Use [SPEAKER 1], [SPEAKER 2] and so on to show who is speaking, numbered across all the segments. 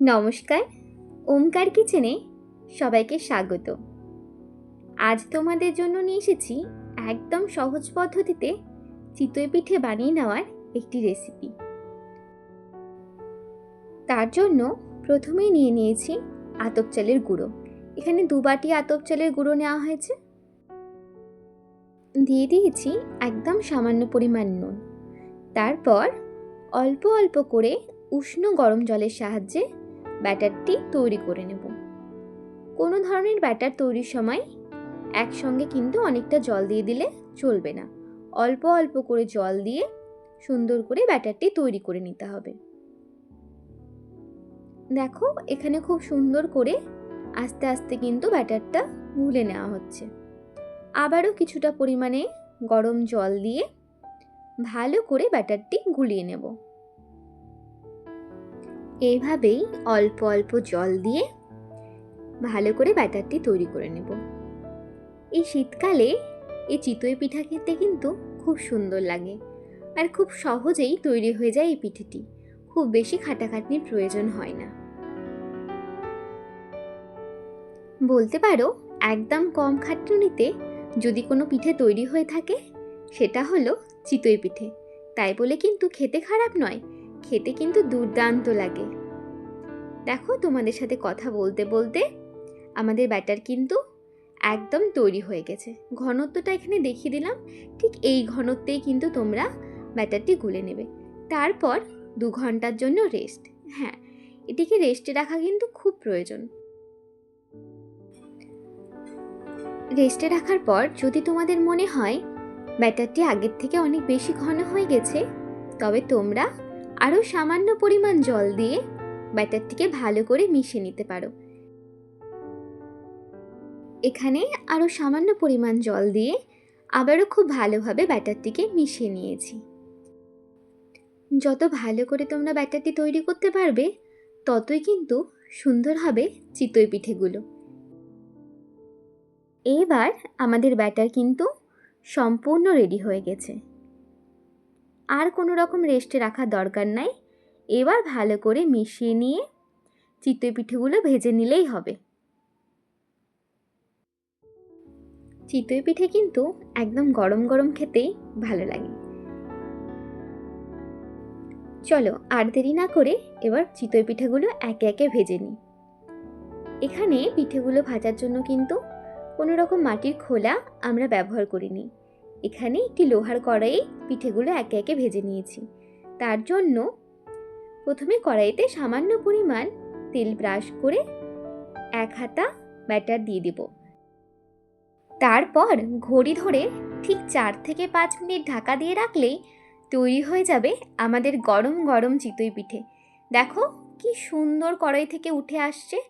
[SPEAKER 1] নমস্কার। ওমকার কিচেনে সবাইকে স্বাগত। আজ তোমাদের জন্য নিয়ে এসেছি একদম সহজ পদ্ধতিতে চিতই পিঠে বানিয়ে নেওয়ার একটি রেসিপি তার জন্য প্রথমেই নিয়ে নিয়েছি আতপ চালের গুঁড়ো। এখানে দু বাটি আতপ চালের গুঁড়ো নেওয়া হয়েছে। দিয়ে দিয়েছি একদম সামান্য পরিমাণ নুন। তারপর অল্প অল্প করে উষ্ণ গরম জলের সাহায্যে ব্যাটারটি তৈরি করে নেব। কোনো ধরনের ব্যাটার তৈরির সময় একসঙ্গে কিন্তু অনেকটা জল দিয়ে দিলে চলবে না। অল্প অল্প করে জল দিয়ে সুন্দর করে ব্যাটারটি তৈরি করে নিতে হবে। দেখো, এখানে খুব সুন্দর করে আস্তে আস্তে কিন্তু ব্যাটারটা গুলে নেওয়া হচ্ছে। আবারও কিছুটা পরিমাণে গরম জল দিয়ে ভালো করে ব্যাটারটি গুলিয়ে নেব। এইভাবেই অল্প অল্প জল দিয়ে ভালো করে ব্যাটারটি তৈরি করে নেব। এই শীতকালে এই চিতই পিঠা খেতে কিন্তু খুব সুন্দর লাগে আর খুব সহজেই তৈরি হয়ে যায় এই পিঠেটি। খুব বেশি খাটাখাটনির প্রয়োজন হয় না। বলতে পারো, একদম কম খাটুনিতে যদি কোনো পিঠে তৈরি হয়ে থাকে, সেটা হলো চিতই পিঠে। তাই বলে কিন্তু খেতে খারাপ নয়, খেতে কিন্তু দুর্দান্ত লাগে। দেখো তোমাদের সাথে কথা বলতে বলতে আমাদের ব্যাটার কিন্তু একদম তৈরি হয়ে গেছে। ঘনত্বটা এখানে দেখিয়ে দিলাম, ঠিক এই ঘনত্বেই কিন্তু তোমরা ব্যাটারটি গুলে নেবে। তারপর দু ঘণ্টার জন্য রেস্ট হ্যাঁ এটিকে রেস্টে রাখা কিন্তু খুব প্রয়োজন। রেস্টে রাখার পর যদি তোমাদের মনে হয় ব্যাটারটি আগের থেকে অনেক বেশি ঘন হয়ে গেছে, তবে তোমরা আরও সামান্য পরিমাণ জল দিয়ে ব্যাটারটিকে ভালো করে মিশিয়ে নিতে পারো। এখানে আরও সামান্য পরিমাণ জল দিয়ে আবারও খুব ভালোভাবে ব্যাটারটিকে মিশিয়ে নিয়েছি। যত ভালো করে তোমরা ব্যাটারটি তৈরি করতে পারবে, ততই কিন্তু সুন্দর হবে চিতই পিঠেগুলো। এবার আমাদের ব্যাটার কিন্তু সম্পূর্ণ রেডি হয়ে গেছে। আর কোনো রকম রেস্টে রাখার দরকার নাই। এবার ভালো করে মিশিয়ে নিয়ে চিতই পিঠেগুলো ভেজে নিলেই হবে। চিতই পিঠে কিন্তু একদম গরম গরম খেতেই ভালো লাগে। চলো আর দেরি না করে এবার চিতই পিঠেগুলো একে একে ভেজে নিই। এখানে পিঠেগুলো ভাজার জন্য কিন্তু কোনো রকম মাটির খোলা আমরা ব্যবহার করিনি। এখানে একটি লোহার কড়াইয়ে পিঠেগুলো একে একে ভেজে নিয়েছি। তার জন্য প্রথমে কড়াইতে সামান্য পরিমাণ তেল ব্রাশ করে এক হাতা ব্যাটার দিয়ে দেব। তারপর ঘড়ি ধরে ঠিক চার থেকে পাঁচ মিনিট ঢাকা দিয়ে রাখলেই তৈরি হয়ে যাবে আমাদের গরম গরম চিতই পিঠে। দেখো কি সুন্দর কড়াই থেকে উঠে আসছে।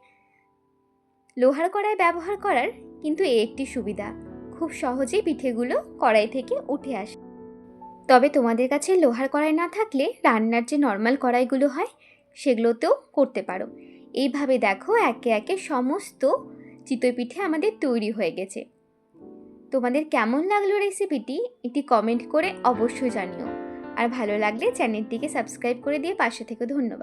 [SPEAKER 1] লোহার কড়াই ব্যবহার করার কিন্তু এ একটি সুবিধা। খুব সহজেই পিঠেগুলো কড়াই থেকে উঠে আসে। তবে তোমাদের কাছে লোহার কড়াই না থাকলে রান্নার যে নর্মাল কড়াইগুলো হয়, সেগুলোতেও করতে পারো। এইভাবে দেখো একে একে সমস্ত চিতই পিঠে আমাদের তৈরি হয়ে গেছে। তোমাদের কেমন লাগল রেসিপিটি একটি কমেন্ট করে অবশ্যই জানিও। আর ভালো লাগলে চ্যানেলটিকে সাবস্ক্রাইব করে দিয়ে পাশে থেকে ধন্যবাদ।